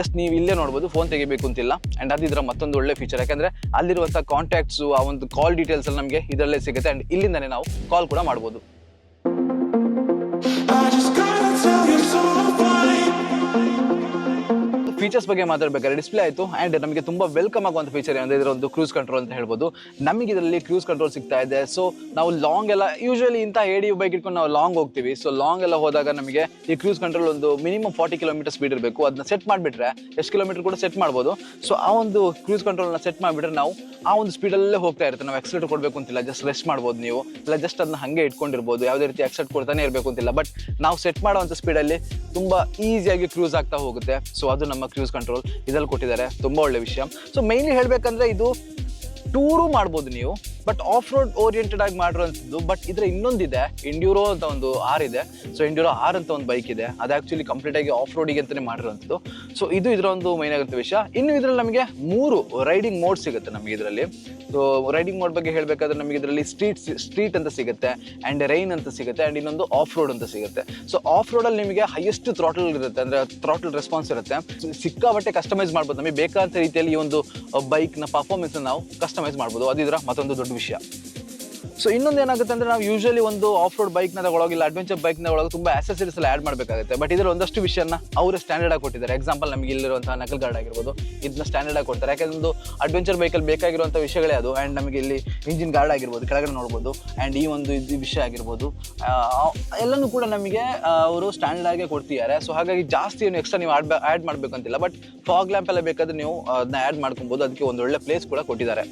ಜಸ್ಟ್ ನೀವು ಇಲ್ಲೇ ನೋಡ್ಬೋದು ಫೋನ್ ತೆಗಿಬೇಕು ಅಂತಿಲ್ಲ. ಅಂಡ್ ಅದು ಮತ್ತೊಂದು ಒಳ್ಳೆ ಫೀಚರ್ ಯಾಕಂದರೆ ಅಲ್ಲಿರುವಂಥ ಕಾಂಟ್ಯಾಕ್ಟ್ಸ್ ಆ ಒಂದು ಕಾಲ್ ಡೀಟೇಲ್ಸ್ ಅಲ್ಲಿ ನಮಗೆ ಇದರಲ್ಲೇ ಸಿಗುತ್ತೆ. ಅಂಡ್ ಇಲ್ಲಿಂದನೇ ನಾವು ಕಾಲ್ ಕೂಡ ಮಾಡ್ಬೋದು. ಫೀಚರ್ಸ್ ಬಗ್ಗೆ ಮಾತಾಡಬೇಕಾದ್ರೆ ಡಿಸ್ಪ್ಲೇ ಆಯಿತು ಆ್ಯಂಡ್ ನಮಗೆ ತುಂಬ ವೆಲ್ಕಮ್ ಆಗುವಂಥ ಫೀಚರ್ ಏನಂದರೆ ಇದರ ಒಂದು ಕ್ರೂಸ್ ಕಂಟ್ರೋಲ್ ಅಂತ ಹೇಳ್ಬೋದು. ನಮಗೆ ಇದರಲ್ಲಿ ಕ್ರೂಸ್ ಕಂಟ್ರೋಲ್ ಸಿಗ್ತಾ ಇದೆ. ಸೊ ನಾವು ಲಾಂಗ್ ಎಲ್ಲ ಯೂಶಲಿ ಇಂಥ ಎ ಬೈಕ್ ಇಟ್ಕೊಂಡು ನಾವು ಲಾಂಗ್ ಹೋಗ್ತೀವಿ. ಸೊ ಲಾಂಗ್ ಎಲ್ಲ ಹೋದಾಗ ನಮಗೆ ಈ ಕ್ರೂಸ್ ಕಂಟ್ರೋಲ್ ಒಂದು ಮಿನಿಮಮ್ ಫಾರ್ಟಿ ಕಿಲೋಮೀಟರ್ ಸ್ಪೀಡ್ ಇರಬೇಕು. ಅದನ್ನ ಸೆಟ್ ಮಾಡಿಬಿಟ್ರೆ ಎಷ್ಟು ಕಿಲೋಮೀಟರ್ ಕೂಡ ಸೆಟ್ ಮಾಡ್ಬೋದು. ಸೊ ಆ ಒಂದು ಕ್ರೂಸ್ ಕಂಟ್ರೋಲ್ನ ಸೆಟ್ ಮಾಡಿಬಿಟ್ರೆ ನಾವು ಆ ಒಂದು ಸ್ಪೀಡಲ್ಲೇ ಹೋಗ್ತಾ ಇರುತ್ತೆ ನಾವು ಎಕ್ಸಲೇಟ್ ಕೊಡಬೇಕು ಅಂತಿಲ್ಲ. ಜಸ್ಟ್ ರೆಸ್ಟ್ ಮಾಡ್ಬೋದು ನೀವು. ಇಲ್ಲ ಜಸ್ಟ್ ಅದನ್ನ ಹಾಗೆ ಇಟ್ಕೊಂಡಿರ್ಬೋದು. ಯಾವುದೇ ರೀತಿ ಎಕ್ಸೆಟ್ ಕೊಡ್ತಾನೆ ಇರಬೇಕು ಅಂತಿಲ್ಲ. ಬಟ್ ನಾವು ಸೆಟ್ ಮಾಡುವಂಥ ಸ್ಪೀಡಲ್ಲಿ ತುಂಬ ಈಸಿಯಾಗಿ ಕ್ರೂಸ್ ಆಗ್ತಾ ಹೋಗುತ್ತೆ. ಸೊ ಅದು ನಮ್ಮ ಕ್ರೂಸ್ ಕಂಟ್ರೋಲ್ ಇದ್ರಲ್ಲಿ ಕೊಟ್ಟಿದ್ದಾರೆ. ತುಂಬ ಒಳ್ಳೆ ವಿಷಯ. ಸೊ ಮೈನ್ಲಿ ಹೇಳಬೇಕಂದ್ರೆ ಇದು ಟೂರು ಮಾಡ್ಬೋದು ನೀವು ಬಟ್ ಆಫ್ ರೋಡ್ ಓರಿಯೆಂಟೆಡ್ ಆಗಿ ಮಾಡಿರುವಂಥದ್ದು ಬಟ್ ಇದ್ರ ಇನ್ನೊಂದಿದೆ ಇಂಡ್ಯೂರೋ ಅಂತ ಒಂದು ಆರ್ ಇದೆ. ಸೊ ಇಂಡ್ಯೂರೋ ಆರ್ ಅಂತ ಒಂದು ಬೈಕ್ ಇದೆ. ಅದು ಆಕ್ಚುಲಿ ಕಂಪ್ಲೀಟ್ ಆಗಿ ಆಫ್ ರೋಡಿಗೆ ಅಂತಲೇ ಮಾಡಿರೋಂಥದ್ದು ಸೊ ಇದು ಇದರ ಒಂದು ಮೈನ್ ಆಗಿರುತ್ತೆ ವಿಷಯ. ಇನ್ನು ಇದರಲ್ಲಿ ನಮಗೆ ಮೂರು ರೈಡಿಂಗ್ ಮೋಡ್ ಸಿಗುತ್ತೆ ನಮಗೆ ಇದರಲ್ಲಿ. ಸೊ ರೈಡಿಂಗ್ ಮೋಡ್ ಬಗ್ಗೆ ಹೇಳಬೇಕಾದ್ರೆ ನಮಗೆ ಇದರಲ್ಲಿ ಸ್ಟ್ರೀಟ್ ಸ್ಟ್ರೀಟ್ ಅಂತ ಸಿಗುತ್ತೆ ಆ್ಯಂಡ್ ರೈನ್ ಅಂತ ಸಿಗುತ್ತೆ ಆ್ಯಂಡ್ ಇನ್ನೊಂದು ಆಫ್ ರೋಡ್ ಅಂತ ಸಿಗುತ್ತೆ. ಸೊ ಆಫ್ ರೋಡಲ್ಲಿ ನಿಮಗೆ ಹೈಯೆಸ್ಟ್ ಥ್ರಾಟಲ್ ಇರುತ್ತೆ, ಅಂದರೆ ಥ್ರಾಟಲ್ ರೆಸ್ಪಾನ್ಸ್ ಇರುತ್ತೆ. ಸಿಕ್ಕಾಬಟ್ಟೆ ಕಸ್ಟಮೈಸ್ ಮಾಡ್ಬೋದು. ನಮಗೆ ಬೇಕಾದ ರೀತಿಯಲ್ಲಿ ಈ ಒಂದು ಬೈಕ್ನ ಪರ್ಫಾರ್ಮೆನ್ಸ್ ನಾವು ಕಸ್ಟಮೈಸ್ ಮಾಡ್ಬೋದು. ಅದಿದ್ರ ಮತ್ತೊಂದು ದೊಡ್ಡ ವಿಷಯ. ಸೊ ಇನ್ನೊಂದು ಏನಾಗುತ್ತೆ ಅಂದ್ರೆ ನಾವು ಯೂಶಲಿ ಒಂದು ಆಫ್ ರೋಡ್ ಬೈಕ್ನ ಇಲ್ಲ ಅಡ್ವೆಂಚರ್ ಬೈಕ್ನ ಒಳಗೆ ತುಂಬ ಅಸೆಸರೀಸ್ ಎಲ್ಲ ಆ್ಯಡ್ ಮಾಡಬೇಕಾಗುತ್ತೆ. ಬಟ್ ಇದರಲ್ಲಿ ಒಂದಷ್ಟು ವಿಷಯನ ಅವರು ಸ್ಟ್ಯಾಂಡರ್ಡ್ ಆಗಿ ಕೊಟ್ಟಿದ್ದಾರೆ. ಎಕ್ಸಾಂಪಲ್ ನಮಗೆ ಇಲ್ಲಿರುವಂತಹ ನಕಲ್ ಗಾರ್ಡ್ ಆಗಿರ್ಬೋದು ಇದನ್ನ ಸ್ಟ್ಯಾಂಡರ್ಡ್ ಆಗಿ ಕೊಡ್ತಾರೆ. ಯಾಕಂದ್ರೆ ಒಂದು ಅಡ್ವೆಂಚರ್ ಬೈಕಲ್ಲಿ ಬೇಕಾಗಿರುವಂಥ ವಿಷಯಗಳೇ ಅದು. ಆ್ಯಂಡ್ ನಮಗೆ ಇಲ್ಲಿ ಇಂಜಿನ್ ಗಾರ್ಡ್ ಆಗಿರ್ಬೋದು, ಕೆಳಗಡೆ ನೋಡ್ಬೋದು. ಆ್ಯಂಡ್ ಈ ಒಂದು ಇದು ವಿಷಯ ಆಗಿರ್ಬೋದು. ಎಲ್ಲನೂ ಕೂಡ ನಮಗೆ ಅವರು ಸ್ಟ್ಯಾಂಡರ್ಡ್ ಆಗೇ ಕೊಡ್ತಿದ್ದಾರೆ. ಸೊ ಹಾಗಾಗಿ ಜಾಸ್ತಿ ಏನು ಎಕ್ಸ್ಟ್ರಾ ನೀವು ಆಡ್ ಆ್ಯಡ್ ಮಾಡಬೇಕಂತಿಲ್ಲ. ಬಟ್ ಫಾಗ್ ಲ್ಯಾಂಪ್ ಎಲ್ಲ ಬೇಕಾದ್ರೆ ನೀವು ಅದನ್ನ ಆ್ಯಡ್ ಮಾಡ್ಕೊಬೋದು. ಅದಕ್ಕೆ ಒಂದು ಒಳ್ಳೆ ಪ್ಲೇಸ್ ಕೂಡ ಕೊಟ್ಟಿದ್ದಾರೆ.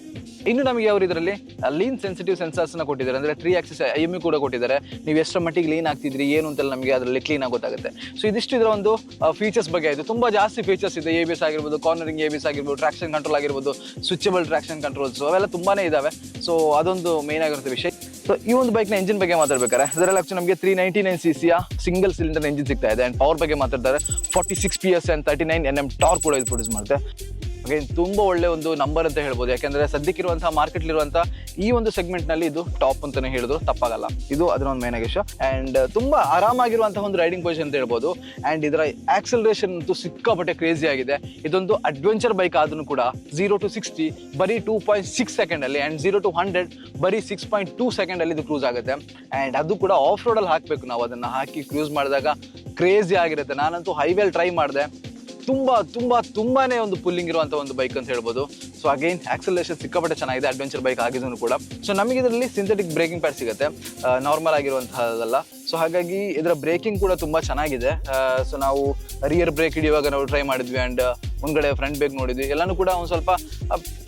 ಇನ್ನು ನಮಗೆ ಅವರು ಇದರಲ್ಲಿ ಲೀನ್ ಸೆನ್ಸಿಟಿವ್ ಸೆನ್ಸರ್ಸ್ನ ಕೊಟ್ಟಿದ್ದಾರೆ. ಅಂದರೆ ತ್ರೀ ಆಕ್ಸಿಸ್ ಐ ಎಂ ಕೂಡ ಕೊಟ್ಟಿದ್ದಾರೆ. ನೀವು ಎಷ್ಟರ ಮಟ್ಟಿಗೆ ಲೀನ್ ಆಗ್ತಿದ್ರಿ ಏನು ಅಂತೆಲ್ಲ ನಮಗೆ ಅದರಲ್ಲಿ ಕ್ಲೀನ್ ಆಗಿ ಗೊತ್ತಾಗುತ್ತೆ. ಸೊ ಇದಿಷ್ಟು ಇದರ ಒಂದು ಫೀಚರ್ಸ್ ಬಗ್ಗೆ ಆಯಿತು. ತುಂಬ ಜಾಸ್ತಿ ಫೀಚರ್ಸ್ ಇದೆ. ಎ ಬಿ ಎಸ್ ಆಗಿರ್ಬೋದು ಕಾರ್ನರಿಂಗ್ ಎ ಬಿ ಎಸ್ ಆಗಿರ್ಬೋದು ಟ್ರಾಕ್ಷನ್ ಕಂಟ್ರೋಲ್ ಆಗಿರ್ಬೋದು ಸ್ವಿಚಬಲ್ ಟ್ರಾಕ್ಷನ್ ಕಂಟ್ರೋಲ್ಸ್ ಅವೆಲ್ಲ ತುಂಬಾನೇ ಇದಾವೆ. ಸೊ ಅದೊಂದು ಮೇನ್ ಆಗಿರುತ್ತೆ ವಿಷಯ. ಸೊ ಈ ಒಂದು ಬೈಕ್ನ ಎಂಜಿನ್ ಬಗ್ಗೆ ಮಾತಾಡ್ಬೇಕಾರೆ ಇದರಲ್ಲಿ ಆಕ್ಚುಲಿ ನಮಗೆ ತ್ರೀ ನೈಂಟಿ ನೈನ್ ಸಿ ಸಿಯ ಸಿಂಗಲ್ ಸಿಲಿಂಡರ್ ಎಂಜಿನ್ ಸಿಗ್ತಾ ಇದೆ. ಆ್ಯಂಡ್ ಪವರ್ ಬಗ್ಗೆ ಮಾತಾಡ್ತಾರೆ forty six P S and thirty nine N M torque ಕೂಡ ಇದು ಪ್ರೊಡ್ಯೂಸ್ ಮಾಡುತ್ತೆ. ಅಗೇನ್ ತುಂಬ ಒಳ್ಳೆ ಒಂದು ನಂಬರ್ ಅಂತ ಹೇಳ್ಬೋದು. ಯಾಕಂದ್ರೆ ಸದ್ಯಕ್ಕಿರುವಂತಹ ಮಾರ್ಕೆಟ್ಲಿರುವಂಥ ಈ ಒಂದು ಸೆಗ್ಮೆಂಟ್ನಲ್ಲಿ ಇದು ಟಾಪ್ ಅಂತಾನೆ ಹೇಳಿದ್ರು. ತಪ್ಪಾಗಲ್ಲ. ಇದು ಅದರ ಒಂದು ಮೇನ್ ವಿಷಯ ಆ್ಯಂಡ್ ತುಂಬಾ ಆರಾಮಾಗಿರುವಂತಹ ಒಂದು ರೈಡಿಂಗ್ ಪೊಸಿಷನ್ ಅಂತ ಹೇಳ್ಬೋದು. ಆ್ಯಂಡ್ ಇದರ ಆಕ್ಸಲರೇಷನ್ ಅಂತೂ ಸಿಕ್ಕಾಪಟ್ಟೆ ಕ್ರೇಜಿ ಆಗಿದೆ. ಇದೊಂದು ಅಡ್ವೆಂಚರ್ ಬೈಕ್ ಆದ್ರೂ ಕೂಡ ಜೀರೋ ಟು ಸಿಕ್ಸ್ಟಿ ಬರೀ ಟೂ ಪಾಯಿಂಟ್ ಸಿಕ್ಸ್ ಸೆಕೆಂಡಲ್ಲಿ ಆ್ಯಂಡ್ ಜೀರೋ ಟು ಹಂಡ್ರೆಡ್ ಬರೀ ಸಿಕ್ಸ್ ಪಾಯಿಂಟ್ ಟೂ ಸೆಕೆಂಡಲ್ಲಿ ಇದು ಕ್ರೂಸ್ ಆಗುತ್ತೆ. ಆ್ಯಂಡ್ ಅದು ಕೂಡ ಆಫ್ ರೋಡಲ್ಲಿ ಹಾಕಬೇಕು ನಾವು. ಅದನ್ನು ಹಾಕಿ ಕ್ರೂಸ್ ಮಾಡಿದಾಗ ಕ್ರೇಜಿ ಆಗಿರುತ್ತೆ. ನಾನಂತೂ ಹೈವೇಲಿ ಟ್ರೈ ಮಾಡಿದೆ. ತುಂಬ ತುಂಬ, ತುಂಬಾನೇ ಒಂದು ಪುಲ್ಲಿಂಗ್ ಇರುವಂಥ ಒಂದು ಬೈಕ್ ಅಂತ ಹೇಳ್ಬೋದು. ಸೊ ಅಗೈನ್ ಆಕ್ಸಲೇಷನ್ ಸಿಕ್ಕಾಪಟ್ಟೆ ಚೆನ್ನಾಗಿದೆ. ಅಡ್ವೆಂಚರ್ ಬೈಕ್ ಆಗಿದ್ರು ಕೂಡ. ಸೊ ನಮಗೆ ಇದರಲ್ಲಿ ಸಿಂಥೆಟಿಕ್ ಬ್ರೇಕಿಂಗ್ ಪ್ಯಾಡ್ ಸಿಗುತ್ತೆ. ನಾರ್ಮಲ್ ಆಗಿರುವಂತಹದ್ದಲ್ಲ. ಸೊ ಹಾಗಾಗಿ ಇದರ ಬ್ರೇಕಿಂಗ್ ಕೂಡ ತುಂಬ ಚೆನ್ನಾಗಿದೆ. ಸೊ ನಾವು ರಿಯರ್ ಬ್ರೇಕ್ ಹಿಡಿಯುವಾಗ ನಾವು ಟ್ರೈ ಮಾಡಿದ್ವಿ ಆ್ಯಂಡ್ ಮುಂದ್ಗಡೆ ಫ್ರಂಟ್ ಬ್ರೇಕ್ ನೋಡಿದ್ವಿ. ಎಲ್ಲನೂ ಕೂಡ ಒಂದು ಸ್ವಲ್ಪ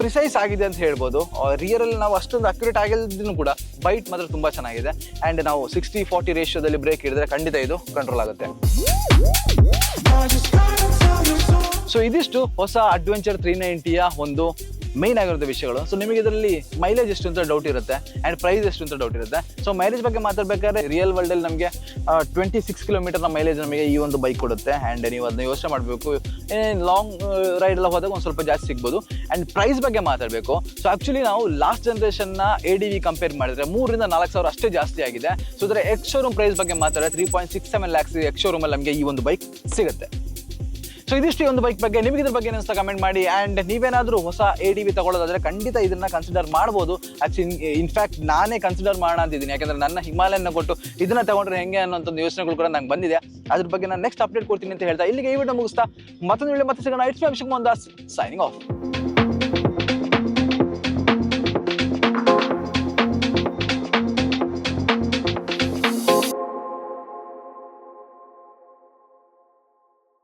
ಪ್ರಿಸೈಸ್ ಆಗಿದೆ ಅಂತ ಹೇಳ್ಬೋದು. ರಿಯರಲ್ಲಿ ನಾವು ಅಷ್ಟೊಂದು ಅಕ್ಯುರೇಟ್ ಆಗಿದ್ದು ಕೂಡ ಬೈಟ್ ಮಾತ್ರ ತುಂಬ ಚೆನ್ನಾಗಿದೆ. ಆ್ಯಂಡ್ ನಾವು ಸಿಕ್ಸ್ಟಿ ಫಾರ್ಟಿ ರೇಷಿಯೋದಲ್ಲಿ ಬ್ರೇಕ್ ಹಿಡಿದ್ರೆ ಖಂಡಿತ ಇದು ಕಂಟ್ರೋಲ್ ಆಗುತ್ತೆ. ಸೊ ಇದಿಷ್ಟು ಹೊಸ ಅಡ್ವೆಂಚರ್ ತ್ರೀ ನೈಂಟಿಯ ಒಂದು ಮೇನ್ ಆಗಿರೋ ವಿಷಯಗಳು. ಸೊ ನಿಮಗೆ ಇದರಲ್ಲಿ ಮೈಲೇಜ್ ಎಷ್ಟು ಅಂತ ಡೌಟ್ ಇರುತ್ತೆ ಆ್ಯಂಡ್ ಪ್ರೈಸ್ ಎಷ್ಟು ಅಂತ ಡೌಟ್ ಇರುತ್ತೆ. ಸೊ ಮೈಲೇಜ್ ಬಗ್ಗೆ ಮಾತಾಡಬೇಕಾದ್ರೆ ರಿಯಲ್ ವರ್ಲ್ಡಲ್ಲಿ ನಮಗೆ ಟ್ವೆಂಟಿ ಸಿಕ್ಸ್ ಕಿಲೋಮೀಟರ್ನ ಮೈಲೇಜ್ ನಮಗೆ ಈ ಒಂದು ಬೈಕ್ ಕೊಡುತ್ತೆ ಆ್ಯಂಡ್ ನೀವು ಅದನ್ನ ಯೋಚನೆ ಮಾಡಬೇಕು. ಲಾಂಗ್ ರೈಡ್ ಎಲ್ಲ ಹೋದಾಗ ಒಂದು ಸ್ವಲ್ಪ ಜಾಸ್ತಿ ಸಿಗ್ಬೋದು. ಆ್ಯಂಡ್ ಪ್ರೈಸ್ ಬಗ್ಗೆ ಮಾತಾಡಬೇಕು. ಸೊ ಆ್ಯಕ್ಚುಲಿ ನಾವು ಲಾಸ್ಟ್ ಜನ್ರೇಷನ್ನ ಎ ಡಿ ವಿ ಕಂಪೇರ್ ಮಾಡಿದ್ರೆ ಮೂರರಿಂದ ನಾಲ್ಕು ಸಾವಿರ ಅಷ್ಟೇ ಜಾಸ್ತಿ ಆಗಿದೆ. ಸೊ ಅದರ ಎಕ್ಸ್ ಶೋರೂಮ್ ಪ್ರೈಸ್ ಬಗ್ಗೆ ಮಾತಾಡಿದ್ರೆ three point six seven lakhs ex ಶೋರೂಮಲ್ಲಿ ನಮಗೆ ಈ ಒಂದು ಬೈಕ್ ಸಿಗುತ್ತೆ. ಸೊ ಇದಿಷ್ಟು ಈ ಒಂದು ಬೈಕ್ ಬಗ್ಗೆ, ನಿಮಗೆ ಇದ್ರ ಬಗ್ಗೆ ಏನಿಸ್ತಾ ಕಮೆಂಟ್ ಮಾಡಿ. ಆ್ಯಂಡ್ ನೀವೇನಾದರೂ ಹೊಸ ಎ ಡಿ ವಿ ತಗೊಳ್ಳೋದಾದ್ರೆ ಖಂಡಿತ ಇದನ್ನ ಕನ್ಸಿಡರ್ ಮಾಡ್ಬೋದು. ಇನ್ ಇನ್ಫ್ಯಾಕ್ಟ್ ನಾನೇ ಕನ್ಸಿಡರ್ ಮಾಡೋಣ ಅಂತಿದ್ದೀನಿ. ಯಾಕಂದ್ರೆ ನನ್ನ ಹಿಮಾಲಯನ ಕೊಟ್ಟು ಇದನ್ನ ತಗೊಂಡ್ರೆ ಹೆಂಗೆ ಅನ್ನೋಂಥ ಯೋಚನೆಗಳು ಕೂಡ ನಂಗೆ ಬಂದಿದೆ. ಅದ್ರ ಬಗ್ಗೆ ನಾನು ನೆಕ್ಸ್ಟ್ ಅಪ್ಡೇಟ್ ಕೊಡ್ತೀನಿ ಅಂತ ಹೇಳ್ತಾ ಇಲ್ಲಿಗೆ ಈ ವಿಡಿಯೋ ಮುಗಿಸ್ತಾ ಮತ್ತೊಂದು ವೇಳೆ ಮತ್ತೆ ಸಿಗೋಣ. It's Abhishek signing off